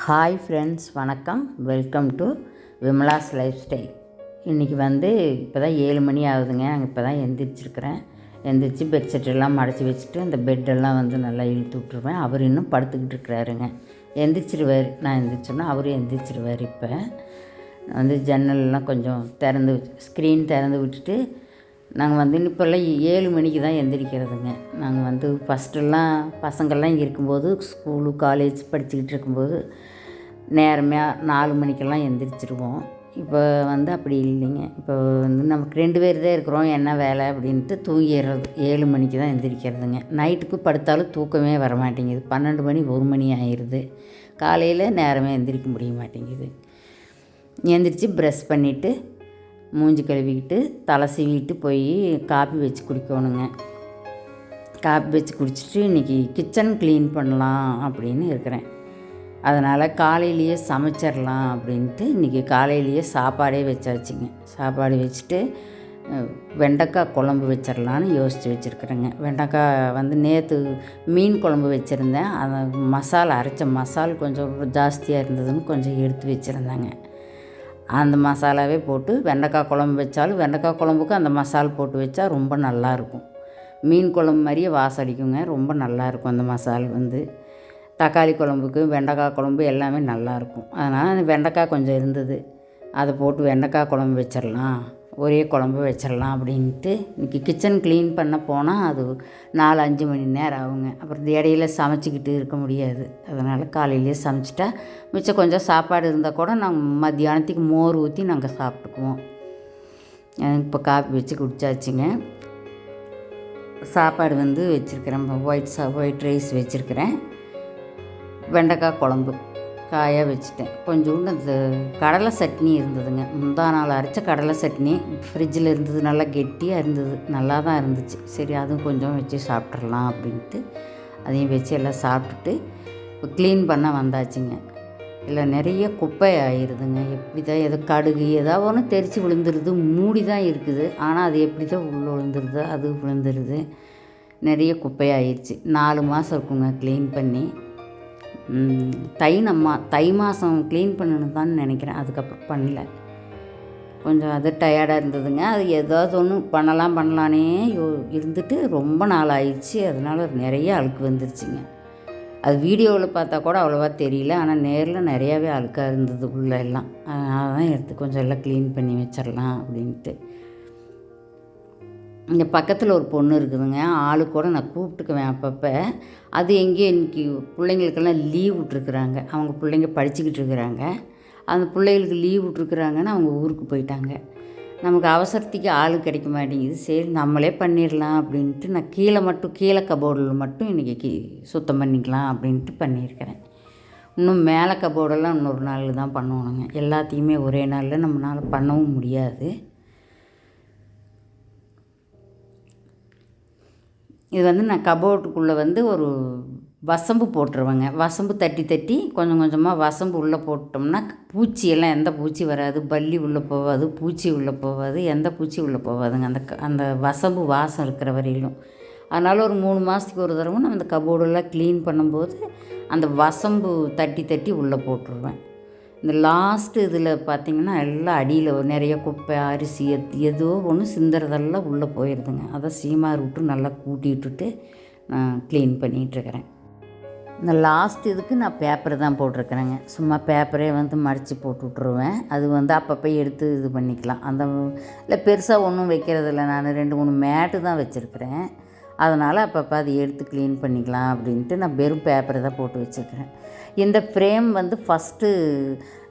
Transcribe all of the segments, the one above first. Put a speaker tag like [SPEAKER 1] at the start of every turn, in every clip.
[SPEAKER 1] Hi friends வணக்கம். Welcome to Vimala's lifestyle. இன்றைக்கி வந்து இப்போ தான் ஏழு மணி ஆகுதுங்க. நாங்கள் இப்போ தான் எந்திரிச்சிருக்கிறேன். எந்திரிச்சு பெட்ஷீட் எல்லாம் மடச்சி வச்சுட்டு அந்த பெட்டெல்லாம் வந்து நல்லா இழுத்து விட்ருவேன் அவர் இன்னும் படுத்துக்கிட்டு இருக்கிறாருங்க. எந்திரிச்சிருவார். நான் எந்திரிச்சோன்னா அவரும் எந்திரிச்சிருவார் இப்போ. வந்து ஜன்னல்லாம் கொஞ்சம் திறந்து ஸ்க்ரீன் திறந்து விட்டுட்டு நாங்கள் வந்து இப்போல்லாம் ஏழு மணிக்கு தான் எந்திரிக்கிறதுங்க. நாங்கள் வந்து ஃபஸ்ட்டெல்லாம் பசங்கள்லாம் இருக்கும்போது ஸ்கூலு காலேஜ் படிச்சுக்கிட்டு இருக்கும்போது நேரமே நாலு மணிக்கெல்லாம் எந்திரிச்சிருவோம். இப்போ வந்து அப்படி இல்லைங்க. இப்போ வந்து நமக்கு ரெண்டு பேர் தான் இருக்கிறோம். என்ன வேலை அப்படின்ட்டு தூங்கிடுறது. ஏழு மணிக்கு தான் எந்திரிக்கிறதுங்க. நைட்டுக்கு படுத்தாலும் தூக்கமே வர மாட்டேங்குது. பன்னெண்டு மணி ஒரு மணி ஆயிடுது காலையில் நேரமே எந்திரிக்க முடிய மாட்டேங்குது. எந்திரிச்சு ப்ரெஷ் பண்ணிவிட்டு மூஞ்சி கழுவிக்கிட்டு தலை சீவிட்டு போய் காப்பி வச்சு குடிக்கணுங்க. காப்பி வச்சு குடிச்சிட்டு இன்றைக்கி கிச்சன் க்ளீன் பண்ணலாம் அப்படின்னு இருக்கிறேன். அதனால் காலையிலேயே சமைச்சிடலாம் அப்படின்ட்டு இன்றைக்கி காலையிலேயே சாப்பாடே வச்சாச்சுங்க. சாப்பாடு வச்சுட்டு வெண்டைக்காய் குழம்பு வச்சிடலான்னு யோசித்து வச்சுருக்குறேங்க. வெண்டைக்காய் வந்து நேற்று மீன் குழம்பு வச்சுருந்தேன். அதை மசாலா அரைச்ச மசால் கொஞ்சம் ஜாஸ்தியாக இருந்ததுன்னு கொஞ்சம் எடுத்து வச்சுருந்தேங்க. அந்த மசாலாவே போட்டு வெண்டைக்காய் குழம்பு வச்சாலும் வெண்டைக்காய் குழம்புக்கு அந்த மசால் போட்டு வச்சா ரொம்ப நல்லாயிருக்கும். மீன் குழம்பு மாதிரியே வாசம் அடிக்குங்க. ரொம்ப நல்லாயிருக்கும் அந்த மசால் வந்து. தக்காளி குழம்புக்கு வெண்டைக்காய் குழம்பு எல்லாமே நல்லாயிருக்கும். அதனால் அந்த வெண்டைக்காய் கொஞ்சம் இருந்தது. அதை போட்டு வெண்டைக்காய் குழம்பு வச்சிடலாம். ஒரே குழம்பு வச்சிடலாம் அப்படின்ட்டு. இன்றைக்கி கிச்சன் க்ளீன் பண்ண போனால் அது நாலு அஞ்சு மணி நேரம் ஆகுங்க. அப்புறம் இந்த இடையில சமைச்சிக்கிட்டு இருக்க முடியாது. அதனால் காலையிலேயே சமைச்சிட்டா மிச்சம் கொஞ்சம் சாப்பாடு இருந்தால் கூட நாங்கள் மத்தியானத்துக்கு மோர் ஊற்றி நாங்கள் சாப்பிட்டுக்குவோம். இப்போ காப்பி வச்சு குடிச்சாச்சுங்க. சாப்பாடு வந்து வச்சுருக்கிறேன். ஒயிட் சா ஒயிட் ரைஸ் வச்சுருக்கிறேன். வெண்டைக்காய் குழம்பு. காயாக வச்சுட்டேன். கொஞ்சோண்டு அந்த கடலை சட்னி இருந்ததுங்க. முந்தா நாள் அரைச்ச கடலை சட்னி ஃப்ரிட்ஜில் இருந்தது நல்லா கெட்டியாக இருந்தது. நல்லா தான் இருந்துச்சு. சரி அதுவும் கொஞ்சம் வச்சு சாப்பிட்றலாம் அப்படின்ட்டு அதையும் வச்சு எல்லாம் சாப்பிட்டுட்டு இப்போ க்ளீன் பண்ண வந்தாச்சுங்க. இல்லை நிறைய குப்பை ஆயிடுதுங்க எப்படி தான் ஏதோ கடுகு ஏதாவது ஒன்று தெரித்து விழுந்துருது. மூடி தான் இருக்குது. ஆனால் அது எப்படி தான் உள்ளே விழுந்துருது? அது விழுந்துருது. நிறைய குப்பையாயிருச்சு நாலு மாதம் இருக்குங்க க்ளீன் பண்ணி. தை நம்ம தை மாதம் க்ளீன் பண்ணணும் தான் நினைக்கிறேன். அதுக்கப்புறம் பண்ணல. கொஞ்சம் அது டயர்டாக இருந்ததுங்க. அது ஏதாவது ஒன்று பண்ணலாம் பண்ணலானே யோ இருந்துட்டு ரொம்ப நாள் ஆயிடுச்சு. அதனால நிறைய அழுக்கு வந்துருச்சுங்க. அது வீடியோவில் பார்த்தா கூட அவ்வளோவா தெரியல. ஆனால் நேரில் நிறையாவே அழுக்காக இருந்தது உள்ள எல்லாம். அதான் எடுத்து கொஞ்சம் எல்லாம் க்ளீன் பண்ணி வச்சிடலாம் அப்படின்ட்டு. இங்கே பக்கத்தில் ஒரு பொண்ணு இருக்குதுங்க. ஆளு கூட நான் கூப்பிட்டுக்குவேன் அப்பப்போ. அது எங்கேயோ இன்றைக்கி பிள்ளைங்களுக்கெல்லாம் லீவ் விட்ருக்குறாங்க அவங்க பிள்ளைங்க படிச்சுக்கிட்டு இருக்கிறாங்க. அந்த பிள்ளைகளுக்கு லீவ் விட்ருக்குறாங்கன்னு அவங்க ஊருக்கு போயிட்டாங்க. நமக்கு அவசரத்துக்கு ஆள் கிடைக்க மாட்டேங்குது. சரி நம்மளே பண்ணிடலாம் அப்படின்ட்டு நான் கீழே மட்டும் கீழே கபோர்டில் மட்டும் இன்றைக்கி கீ சுத்தம் பண்ணிக்கலாம் அப்படின்ட்டு பண்ணியிருக்கிறேன். இன்னும் மேலே கபோர்டெல்லாம் இன்னொரு நாள் தான் பண்ணணுங்க. எல்லாத்தையுமே ஒரே நாளில் நம்மளால் பண்ணவும் முடியாது. இது வந்து நான் கபோர்டுக்குள்ளே வந்து ஒரு வசம்பு போட்டுருவேங்க. வசம்பு தட்டி தட்டி கொஞ்சம் கொஞ்சமாக வசம்பு உள்ளே போட்டோம்னா பூச்சியெல்லாம் எந்த பூச்சி வராது. பல்லி உள்ளே போகாது பூச்சி உள்ளே போகாது எந்த பூச்சி உள்ளே போகாதுங்க. அந்த க- அந்த வசம்பு வாசம் இருக்கிற வரையிலும். அதனால் ஒரு மூணு மாதத்துக்கு ஒரு தடவை நான் அந்த கபோர்டெல்லாம் க்ளீன் பண்ணும்போது அந்த வசம்பு தட்டி தட்டி உள்ளே போட்டுருவேன். இந்த லாஸ்ட்டு இதில் பார்த்திங்கன்னா எல்லாம் அடியில் நிறைய குப்பை அரிசி எத்- ஏதோ ஒன்று சிந்துறதெல்லாம் உள்ளே போயிடுதுங்க அதை சீமார் விட்டு நல்லா கூட்டி விட்டுட்டு நான் க்ளீன் பண்ணிகிட்ருக்கிறேன் இந்த லாஸ்ட் இதுக்கு நான் பேப்பர் தான் போட்டிருக்கிறேங்க. சும்மா பேப்பரே வந்து மடித்து போட்டு விட்ருவேன் அது வந்து அப்பப்போ எடுத்து இது பண்ணிக்கலாம். அந்த இல்லை பெருசாக ஒன்றும் வைக்கிறதில்ல நான் ரெண்டு மூணு மேட்டு தான் வச்சுருக்கிறேன். அதனால் அப்பப்போ அதை எடுத்து க்ளீன் பண்ணிக்கலாம் அப்படின்ட்டு நான் வெறும் பேப்பரை தான் போட்டு வச்சுருக்கிறேன். இந்த ஃப்ரேம் வந்து ஃபஸ்ட்டு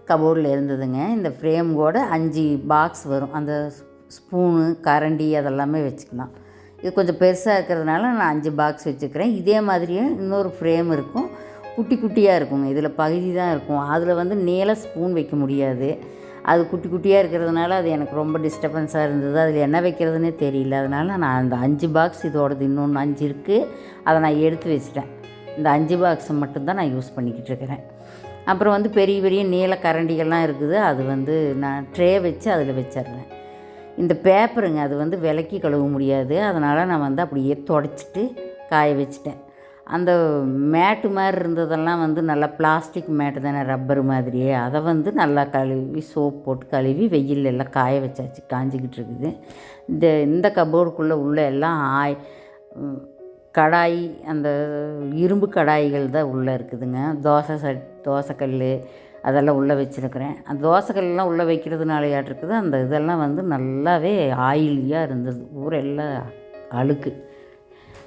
[SPEAKER 1] கபோர்டில் இருந்ததுங்க. இந்த ஃப்ரேம் கூட அஞ்சு பாக்ஸ் வரும். அந்த ஸ்பூனு கரண்டி அதெல்லாமே வச்சுக்கலாம். இது கொஞ்சம் பெருசாக இருக்கிறதுனால நான் அஞ்சு பாக்ஸ் வச்சுக்கிறேன். இதே மாதிரியே இன்னொரு ஃப்ரேம் இருக்கும். குட்டி குட்டியாக இருக்குங்க. இதில் பகுதி தான் இருக்கும். அதில் வந்து நீள ஸ்பூன் வைக்க முடியாது. அது குட்டி குட்டியாக இருக்கிறதுனால அது எனக்கு ரொம்ப டிஸ்டர்பன்ஸாக இருந்தது. அதில் என்ன வைக்கிறதுனே தெரியல. அதனால் நான் அந்த அஞ்சு பாக்ஸ் இதோடது இன்னொன்று அஞ்சு இருக்குது அதை நான் எடுத்து வச்சிட்டேன். இந்த அஞ்சு பாக்ஸை மட்டும்தான் நான் யூஸ் பண்ணிக்கிட்டு இருக்கிறேன் அப்புறம் வந்து பெரிய பெரிய நீல கரண்டிகள்லாம் இருக்குது. அது வந்து நான் ட்ரே வச்சு அதில் வச்சிடுறேன். இந்த பேப்பருங்க அது வந்து விலக்கி கழுவ முடியாது. அதனால் நான் வந்து அப்படியே தொடச்சிட்டு காய வச்சிட்டேன். அந்த மேட்டு மாதிரி இருந்ததெல்லாம் வந்து நல்லா பிளாஸ்டிக் மேட்டு தானே ரப்பர் மாதிரியே. அதை வந்து நல்லா கழுவி சோப் போட்டு கழுவி வெயில் எல்லாம் காய வச்சாச்சு காஞ்சிக்கிட்டு இருக்குது. இந்த இந்த கபோர்டுக்குள்ளே உள்ள எல்லாம் ஆய் கடாய் அந்த இரும்பு கடாய்கள் தான் உள்ளே இருக்குதுங்க. தோசை சட் தோசைக்கல் அதெல்லாம் உள்ளே வச்சுருக்கிறேன். அந்த தோசைக்கல்லாம் உள்ளே வைக்கிறதுனாலயாட்டு இருக்குது. அந்த இதெல்லாம் வந்து நல்லாவே ஆயிலியாக இருந்தது. ஊரெல்லாம் அழுக்கு.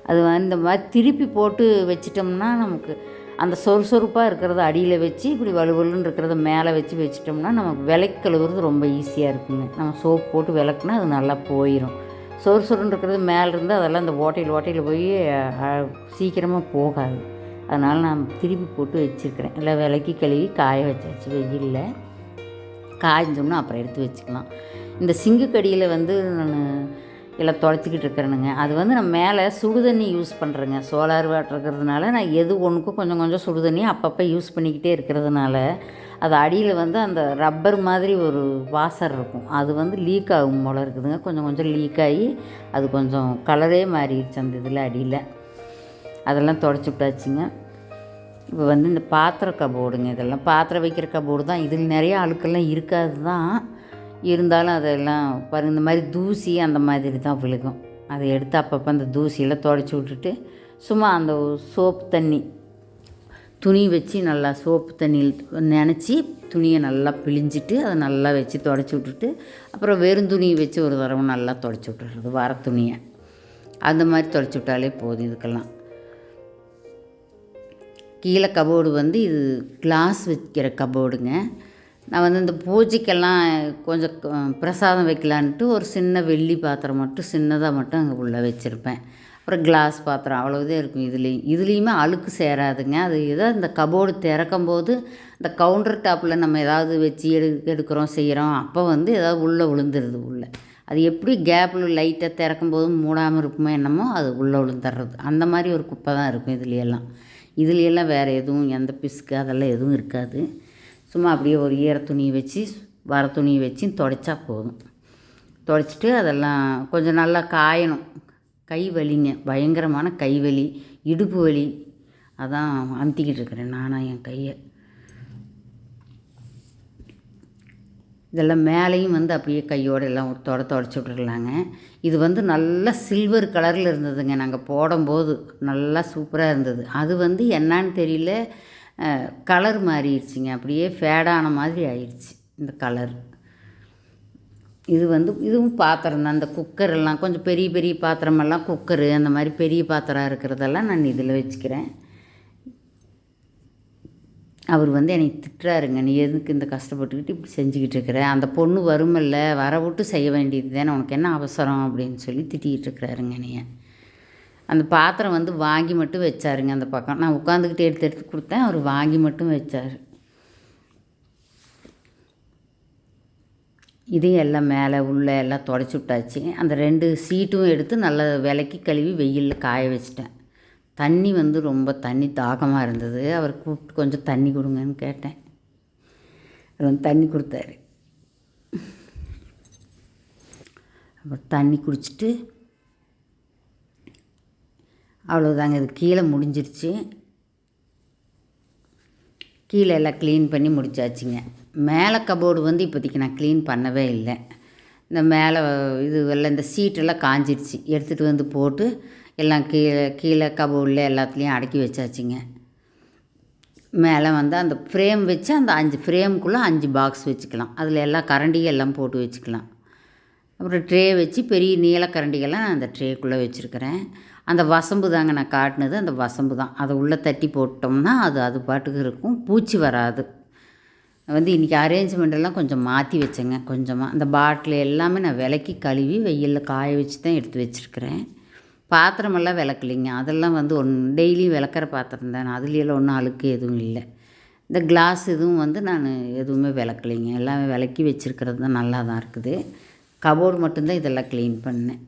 [SPEAKER 1] அது இந்த மாதிரி திருப்பி போட்டு வச்சிட்டோம்னா நமக்கு அந்த சொறுசொறுப்பாக இருக்கிறத அடியில் வச்சு இப்படி வலுவலுன்னு இருக்கிறத மேலே வச்சு வச்சிட்டோம்னா நமக்கு விளக்கு கழுவுறது ரொம்ப ஈஸியாக இருக்குங்க. நம்ம சோப் போட்டு விளக்குனா அது நல்லா போயிடும் சொறு சொருன்னு இருக்கிறது மேலே இருந்து அதெல்லாம் இந்த ஓட்டையில் ஓட்டையில் போய் சீக்கிரமாக போகாது. அதனால் நான் திருப்பி போட்டு வச்சுருக்கிறேன். இல்லை விலக்கி கழுவி காய வச்சாச்சு வெயிலில். காய்ஞ்சோம்னா அப்புறம் எடுத்து வச்சுக்கலாம். இந்த சிங்குக்கடியில் வந்து நான் எல்லாம் தொலைச்சிக்கிட்டு இருக்கிறேனுங்க. அது வந்து நான் மேலே சுடுதண்ணி யூஸ் பண்ணுறேங்க சோலார் வாட்டர் இருக்கிறதுனால நான் எது ஒன்றுக்கும் கொஞ்சம் கொஞ்சம் சுடுதண்ணி அப்பப்போ யூஸ் பண்ணிக்கிட்டே இருக்கிறதுனால அது அடியில் வந்து அந்த ரப்பர் மாதிரி ஒரு வாசர் இருக்கும். அது வந்து லீக் ஆகும் போல் இருக்குதுங்க. கொஞ்சம் கொஞ்சம் லீக் ஆகி அது கொஞ்சம் கலரே மாறிடுச்சு அந்த இதில் அடியில். அதெல்லாம் தொடச்சி விட்டாச்சுங்க. இப்போ வந்து இந்த பாத்திர கபோர்டுங்க இதெல்லாம் பாத்திரம் வைக்கிற கபோர்டு தான். இதில் நிறைய அழுக்கெல்லாம் இருக்காது தான். இருந்தாலும் அதெல்லாம் பாருங்க இந்த மாதிரி தூசி அந்த மாதிரி தான் விழுகும். அதை எடுத்து அப்பப்போ அந்த தூசியெல்லாம் தொடச்சி விட்டுட்டு சும்மா அந்த சோப்பு தண்ணி துணி வச்சு நல்லா சோப்பு தண்ணியில் நினச்சி துணியை நல்லா பிழிஞ்சிட்டு அதை நல்லா வச்சு தொடச்சி விட்டுட்டு அப்புறம் வெறும் துணியை வச்சு ஒரு தடவை நல்லா தொடச்சி விட்டுறது வர துணியை. அந்த மாதிரி தொடச்சி விட்டாலே போதும் இதுக்கெல்லாம். கீழே கபோர்டு வந்து இது கிளாஸ் வைக்கிற கபோர்டுங்க நான் வந்து இந்த பூஜைக்கெல்லாம் கொஞ்சம் பிரசாதம் வைக்கலான்ட்டு ஒரு சின்ன வெள்ளி பாத்திரம் மட்டும் சின்னதாக மட்டும் அங்கே உள்ளே வச்சுருப்பேன். அப்புறம் கிளாஸ் பாத்திரம் அவ்வளவுதான் இருக்கும் இதுலேயும். இதுலேயுமே அழுக்கு சேராதுங்க. அது ஏதோ இந்த கபோர்டு திறக்கும் போது இந்த கவுண்டர் டாப்பில் நம்ம ஏதாவது வச்சு எடு எடுக்கிறோம் செய்கிறோம் அப்போ வந்து ஏதாவது உள்ளே விழுந்துருது உள்ளே. அது எப்படி கேப்பில் லைட்டாக திறக்கும் போது மூடாமல் இருக்குமோ என்னமோ அது உள்ளே விழுந்துடுறது அந்த மாதிரி ஒரு குப்பை தான் இருக்கும் இதுலையெல்லாம். இதுலையெல்லாம் வேறு எதுவும் எந்த பிசுக்கு அதெல்லாம் எதுவும் இருக்காது. சும்மா அப்படியே ஒரு ஈர துணியை வச்சு வர துணியை வச்சு துடைச்சா போதும். துடைச்சிட்டு அதெல்லாம் கொஞ்சம் நல்லா காயணும். கை வலிங்க பயங்கரமான கை வலி இடுப்பு வலி. அதான் அமுத்திக்கிட்டு இருக்கிறேன் நானாக என் கையை. இதெல்லாம் மேலேயும் வந்து அப்படியே கையோடு எல்லாம் ஒரு தொட தொடச்சி விட்டுருலாங்க இது வந்து நல்லா சில்வர் கலரில் இருந்ததுங்க. நாங்கள் போடும்போது நல்லா சூப்பராக இருந்தது. அது வந்து என்னன்னு தெரியல. கலர் மாறிடுச்சுங்க. அப்படியே ஃபேடான மாதிரி ஆயிடுச்சு. இந்த கலர் இது வந்து இதுவும் பாத்திரம் தான். இந்த குக்கரெல்லாம் கொஞ்சம் பெரிய பெரிய பாத்திரமெல்லாம் குக்கரு அந்த மாதிரி பெரிய பாத்திரம் இருக்கிறதெல்லாம் நான் இதில் வச்சுக்கிறேன். அவர் வந்து என்னை திட்டுறாருங்க. நீ எதுக்கு இந்த கஷ்டப்பட்டுக்கிட்டு இப்படி செஞ்சுக்கிட்டு இருக்கிற? அந்த பொண்ணு வருமில்ல வர விட்டு செய்ய வேண்டியது தானே உனக்கு என்ன அவசரம்? அப்படின்னு சொல்லி திட்டிகிட்டு இருக்கிறாருங்க என்னைய. அந்த பாத்திரம் வந்து வாங்கி மட்டும் வச்சாருங்க அந்த பக்கம். நான் உட்காந்துக்கிட்டு எடுத்து எடுத்து கொடுத்தேன். அவர் வாங்கி மட்டும் வச்சார். இதையும் எல்லாம் மேலே உள்ளே எல்லாம் தொடச்சி விட்டாச்சு. அந்த ரெண்டு சீட்டும் எடுத்து நல்லா விலக்கி கழுவி வெயிலில் காய வச்சிட்டேன். தண்ணி வந்து ரொம்ப தண்ணி தாகமாக இருந்தது. அவர் கூப்பிட்டு கொஞ்சம் தண்ணி கொடுங்கன்னு கேட்டேன். அவர் வந்து தண்ணி கொடுத்தாரு. அப்புறம் தண்ணி குடிச்சிட்டு அவ்வளோதாங்க இது கீழே முடிஞ்சிருச்சு. கீழே எல்லாம் க்ளீன் பண்ணி முடிச்சாச்சுங்க. மேலே கபோர்டு வந்து இப்போதைக்கு நான் க்ளீன் பண்ணவே இல்லை. இந்த மேலே இது எல்லாம் இந்த சீட்டெல்லாம் காஞ்சிடுச்சு. எடுத்துகிட்டு வந்து போட்டு எல்லாம் கீழே கீழே கபோர்டில் எல்லாத்துலேயும் அடக்கி வச்சாச்சுங்க. மேலே வந்து அந்த ஃப்ரேம் வச்சு அந்த அஞ்சு ஃப்ரேமுக்குள்ளே அஞ்சு பாக்ஸ் வச்சுக்கலாம். அதில் எல்லாம் கரண்டியும் எல்லாம் போட்டு வச்சுக்கலாம். அப்புறம் ட்ரே வச்சு பெரிய நீல கரண்டிகள்லாம் நான் அந்த ட்ரேக்குள்ளே வச்சுருக்கிறேன். அந்த வசம்பு தாங்க நான் காட்டினது. அந்த வசம்பு தான். அதை உள்ளே தட்டி போட்டோம்னா அது அது பாட்டுக்கு இருக்கும். பூச்சி வராது. வந்து இன்றைக்கி அரேஞ்ச்மெண்ட்டெல்லாம் கொஞ்சம் மாற்றி வச்சேங்க. கொஞ்சமாக அந்த பாட்டில் எல்லாமே நான் விலக்கி கழுவி வெயிலில் காய வச்சு தான் எடுத்து வச்சுருக்கிறேன். பாத்திரமெல்லாம் விளக்கலைங்க. அதெல்லாம் வந்து ஒன் டெய்லியும் விளக்குற பாத்திரம் தான். அதுலேயெல்லாம் ஒன்றும் அழுக்கு எதுவும் இல்லை. இந்த கிளாஸ் இதுவும் வந்து நான் எதுவுமே விளக்கலைங்க. எல்லாமே விளக்கி வச்சுருக்கிறது தான் நல்லா தான் இருக்குது. கபோர்டு மட்டும்தான் இதெல்லாம் க்ளீன் பண்ணேன்.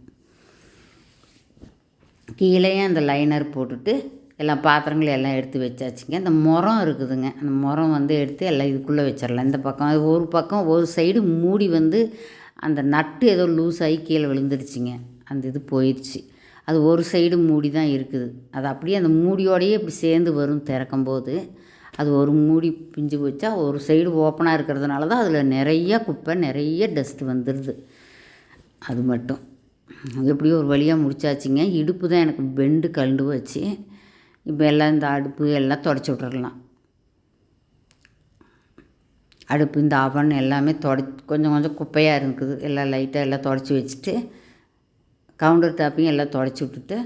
[SPEAKER 1] கீழேயே அந்த லைனர் போட்டுட்டு எல்லாம் பாத்திரங்களும் எல்லாம் எடுத்து வச்சாச்சுங்க. இந்த முறம் இருக்குதுங்க. அந்த முறம் வந்து எடுத்து எல்லாம் இதுக்குள்ளே வச்சிடலாம். இந்த பக்கம் அது ஒரு பக்கம் ஒரு சைடு மூடி வந்து அந்த நட்டு ஏதோ லூஸ் ஆகி கீழே விழுந்துருச்சுங்க அந்த இது போயிடுச்சு. அது ஒரு சைடு மூடி தான் இருக்குது. அது அப்படியே அந்த மூடியோடையே இப்படி சேர்ந்து வரும் திறக்கும்போது. அது ஒரு மூடி பிஞ்சு வச்சா ஒரு சைடு ஓப்பனாக இருக்கிறதுனால தான் அதில் நிறைய குப்பை நிறைய டஸ்ட்டு வந்துடுது. அது மட்டும். எப்படியோ ஒரு வழியாக முடிச்சாச்சுங்க. இடுப்பு தான் எனக்கு பெண்டு கழண்டு வச்சு இப்போ எல்லாம் இந்த அடுப்பு எல்லாம் தொடச்சி விட்டுறலாம். அடுப்பு இந்த அவன் எல்லாமே தொடை கொஞ்சம் கொஞ்சம் குப்பையாக இருக்குது. எல்லாம் லைட்டாக எல்லாம் தொடச்சி வச்சுட்டு கவுண்டர் டாப்பையும் எல்லாம் தொடச்சி விட்டுட்டு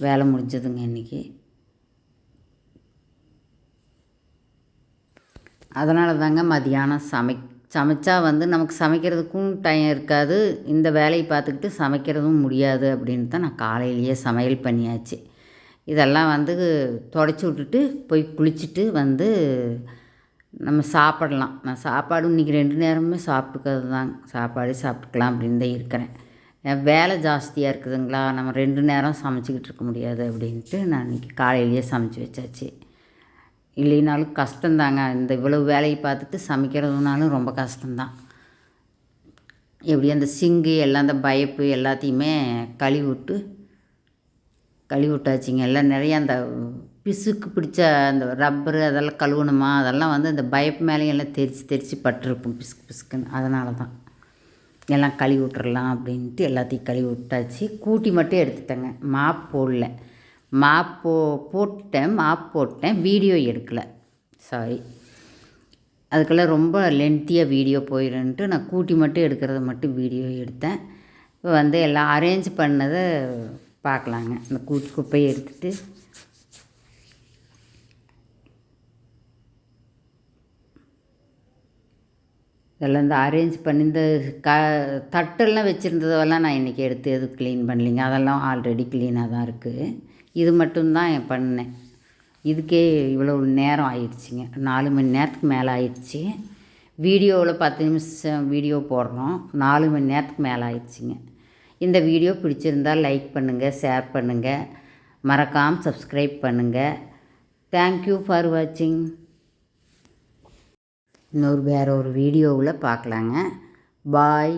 [SPEAKER 1] வேலை முடிஞ்சதுங்க இன்றைக்கி அதனால தாங்க மதியானம் சமை சமைச்சா வந்து நமக்கு சமைக்கிறதுக்கும் டைம் இருக்காது. இந்த வேலையை பார்த்துக்கிட்டு சமைக்கிறதும் முடியாது அப்படின்னு தான் நான் காலையிலேயே சமையல் பண்ணியாச்சு. இதெல்லாம் வந்து தொடச்சி விட்டுட்டு போய் குளிச்சுட்டு வந்து நம்ம சாப்பிடலாம். நான் சாப்பாடு இன்றைக்கி ரெண்டு நேரமுமே சாப்பிட்டுக்கிறது தான். சாப்பாடு சாப்பிட்டுக்கலாம் அப்படின்னு தான் இருக்கிறேன். என் வேலை ஜாஸ்தியாக இருக்குதுங்களா? நம்ம ரெண்டு நேரம் சமைச்சிக்கிட்டு இருக்க முடியாது அப்படின்ட்டு நான் இன்றைக்கி காலையிலேயே சமைச்சி வச்சாச்சு. இல்லைனாலும் கஷ்டந்தாங்க இந்த இவ்வளவு வேலையை பார்த்துட்டு சமைக்கிறதுனாலும் ரொம்ப கஷ்டந்தான் எப்படி அந்த சிங்கு எல்லாம் அந்த பயப்பு எல்லாத்தையுமே கழுவி விட்டு கழுவி விட்டாச்சுங்க எல்லாம் நிறைய அந்த பிசுக்கு பிடிச்ச அந்த ரப்பரு அதெல்லாம் கழுவணுமா? அதெல்லாம் வந்து அந்த பயப்பு மேலேயும் எல்லாம் தெரித்து தெரித்து பட்டிருக்கும். பிசுக்கு பிசுக்குன்னு. அதனால தான் எல்லாம் கழுவி விட்டுறலாம் அப்படின்ட்டு எல்லாத்தையும் கழுவி விட்டாச்சு கூட்டி மட்டும் எடுத்துட்டேங்க. மாப் போடல. மாப் போ போட்டேன் மாப் போட்டேன். வீடியோ எடுக்கலை. சாரி அதுக்கெல்லாம் ரொம்ப லென்த்தியாக வீடியோ போயிடுன்ட்டு நான் கூட்டி மட்டும் எடுக்கிறத மட்டும் வீடியோ எடுத்தேன். இப்போ வந்து எல்லாம் அரேஞ்ச் பண்ணதை பார்க்கலாங்க. இந்த கூட்டு குப்பையை எடுத்துகிட்டு இதெல்லாம் இந்த அரேஞ்ச் பண்ணி இந்த க தட்டெல்லாம் வச்சுருந்ததெல்லாம் நான் இன்றைக்கி எடுத்து எதுவும் க்ளீன் பண்ணலிங்க. அதெல்லாம் ஆல்ரெடி க்ளீனாக தான் இருக்குது இது மட்டும்தான் பண்ணேன். இதுக்கே இவ்வளோ நேரம் ஆயிடுச்சுங்க. நாலு மணி நேரத்துக்கு மேலே ஆயிடுச்சு. வீடியோவில் பத்து நிமிஷம் வீடியோ போடுறோம். நாலு மணி நேரத்துக்கு மேலே ஆயிடுச்சுங்க. இந்த வீடியோ பிடிச்சிருந்தால் லைக் பண்ணுங்கள் ஷேர் பண்ணுங்கள் மறக்காமல் சப்ஸ்கிரைப் பண்ணுங்கள் தேங்க்யூ ஃபார் வாட்சிங் இன்னொரு வேறு ஒரு வீடியோவில் பார்க்கலாங்க பாய்